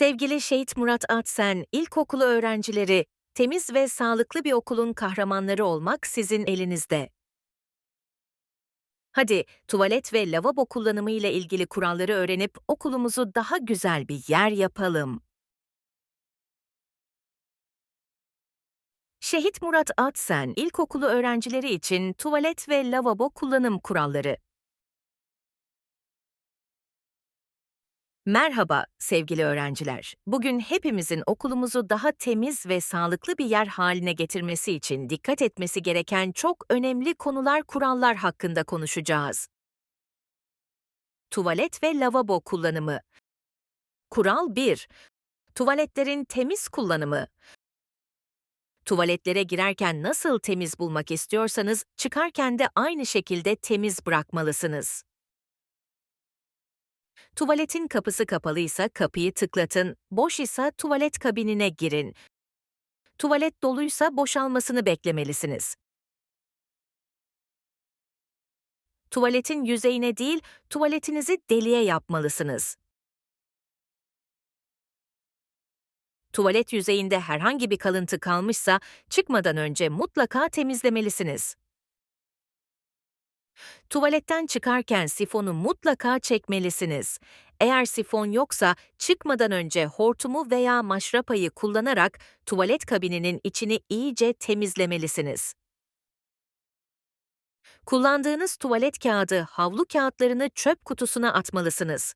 Sevgili Şehit Murat Atsen, ilkokulu öğrencileri, temiz ve sağlıklı bir okulun kahramanları olmak sizin elinizde. Hadi tuvalet ve lavabo kullanımı ile ilgili kuralları öğrenip okulumuzu daha güzel bir yer yapalım. Şehit Murat Atsen, ilkokulu öğrencileri için tuvalet ve lavabo kullanım kuralları. Merhaba sevgili öğrenciler. Bugün hepimizin okulumuzu daha temiz ve sağlıklı bir yer haline getirmesi için dikkat etmesi gereken çok önemli konular, kurallar hakkında konuşacağız. Tuvalet ve lavabo kullanımı. Kural 1. Tuvaletlerin temiz kullanımı. Tuvaletlere girerken nasıl temiz bulmak istiyorsanız, çıkarken de aynı şekilde temiz bırakmalısınız. Tuvaletin kapısı kapalıysa kapıyı tıklatın, boş ise tuvalet kabinine girin. Tuvalet doluysa boşalmasını beklemelisiniz. Tuvaletin yüzeyine değil, tuvaletinizi deliğe yapmalısınız. Tuvalet yüzeyinde herhangi bir kalıntı kalmışsa çıkmadan önce mutlaka temizlemelisiniz. Tuvaletten çıkarken sifonu mutlaka çekmelisiniz. Eğer sifon yoksa çıkmadan önce hortumu veya maşrapayı kullanarak tuvalet kabininin içini iyice temizlemelisiniz. Kullandığınız tuvalet kağıdı, havlu kağıtlarını çöp kutusuna atmalısınız.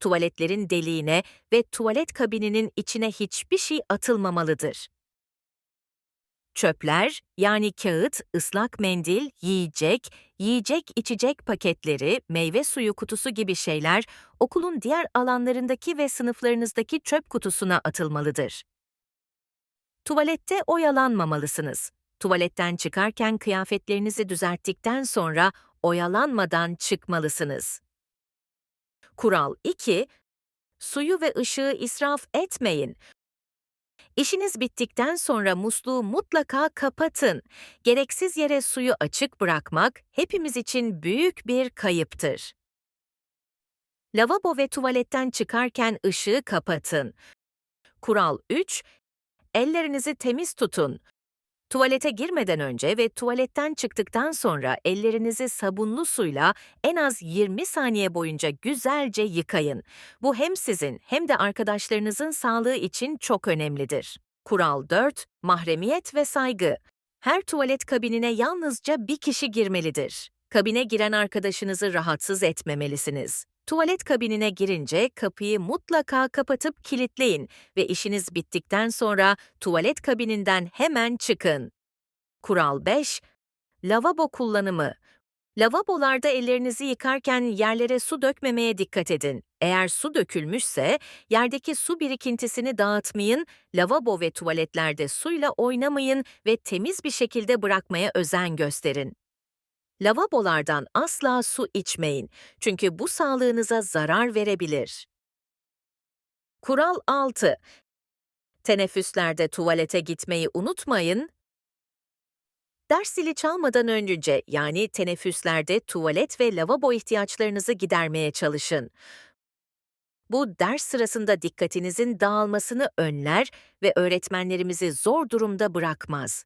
Tuvaletlerin deliğine ve tuvalet kabininin içine hiçbir şey atılmamalıdır. Çöpler, yani kağıt, ıslak mendil, yiyecek, yiyecek içecek paketleri, meyve suyu kutusu gibi şeyler okulun diğer alanlarındaki ve sınıflarınızdaki çöp kutusuna atılmalıdır. Tuvalette oyalanmamalısınız. Tuvaletten çıkarken kıyafetlerinizi düzelttikten sonra oyalanmadan çıkmalısınız. Kural 2. Suyu ve ışığı israf etmeyin. İşiniz bittikten sonra musluğu mutlaka kapatın. Gereksiz yere suyu açık bırakmak hepimiz için büyük bir kayıptır. Lavabo ve tuvaletten çıkarken ışığı kapatın. Kural 3. Ellerinizi temiz tutun. Tuvalete girmeden önce ve tuvaletten çıktıktan sonra ellerinizi sabunlu suyla en az 20 saniye boyunca güzelce yıkayın. Bu hem sizin hem de arkadaşlarınızın sağlığı için çok önemlidir. Kural 4. Mahremiyet ve saygı. Her tuvalet kabinine yalnızca bir kişi girmelidir. Kabine giren arkadaşınızı rahatsız etmemelisiniz. Tuvalet kabinine girince kapıyı mutlaka kapatıp kilitleyin ve işiniz bittikten sonra tuvalet kabininden hemen çıkın. Kural 5. Lavabo kullanımı. Lavabolarda ellerinizi yıkarken yerlere su dökmemeye dikkat edin. Eğer su dökülmüşse yerdeki su birikintisini dağıtmayın, lavabo ve tuvaletlerde suyla oynamayın ve temiz bir şekilde bırakmaya özen gösterin. Lavabolardan asla su içmeyin çünkü bu sağlığınıza zarar verebilir. Kural 6. Teneffüslerde tuvalete gitmeyi unutmayın. Ders zili çalmadan önce yani teneffüslerde tuvalet ve lavabo ihtiyaçlarınızı gidermeye çalışın. Bu ders sırasında dikkatinizin dağılmasını önler ve öğretmenlerimizi zor durumda bırakmaz.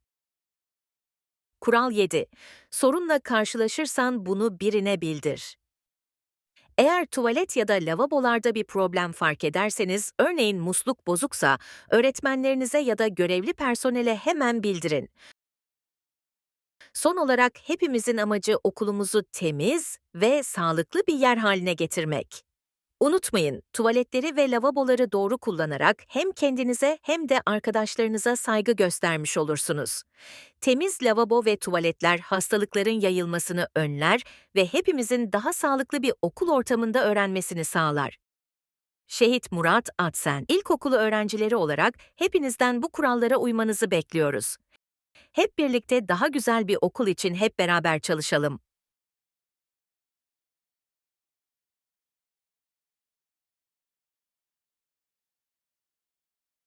Kural 7. Sorunla karşılaşırsan bunu birine bildir. Eğer tuvalet ya da lavabolarda bir problem fark ederseniz, örneğin musluk bozuksa, öğretmenlerinize ya da görevli personele hemen bildirin. Son olarak hepimizin amacı okulumuzu temiz ve sağlıklı bir yer haline getirmek. Unutmayın, tuvaletleri ve lavaboları doğru kullanarak hem kendinize hem de arkadaşlarınıza saygı göstermiş olursunuz. Temiz lavabo ve tuvaletler hastalıkların yayılmasını önler ve hepimizin daha sağlıklı bir okul ortamında öğrenmesini sağlar. Şehit Murat Atsen, ilkokulu öğrencileri olarak hepinizden bu kurallara uymanızı bekliyoruz. Hep birlikte daha güzel bir okul için hep beraber çalışalım.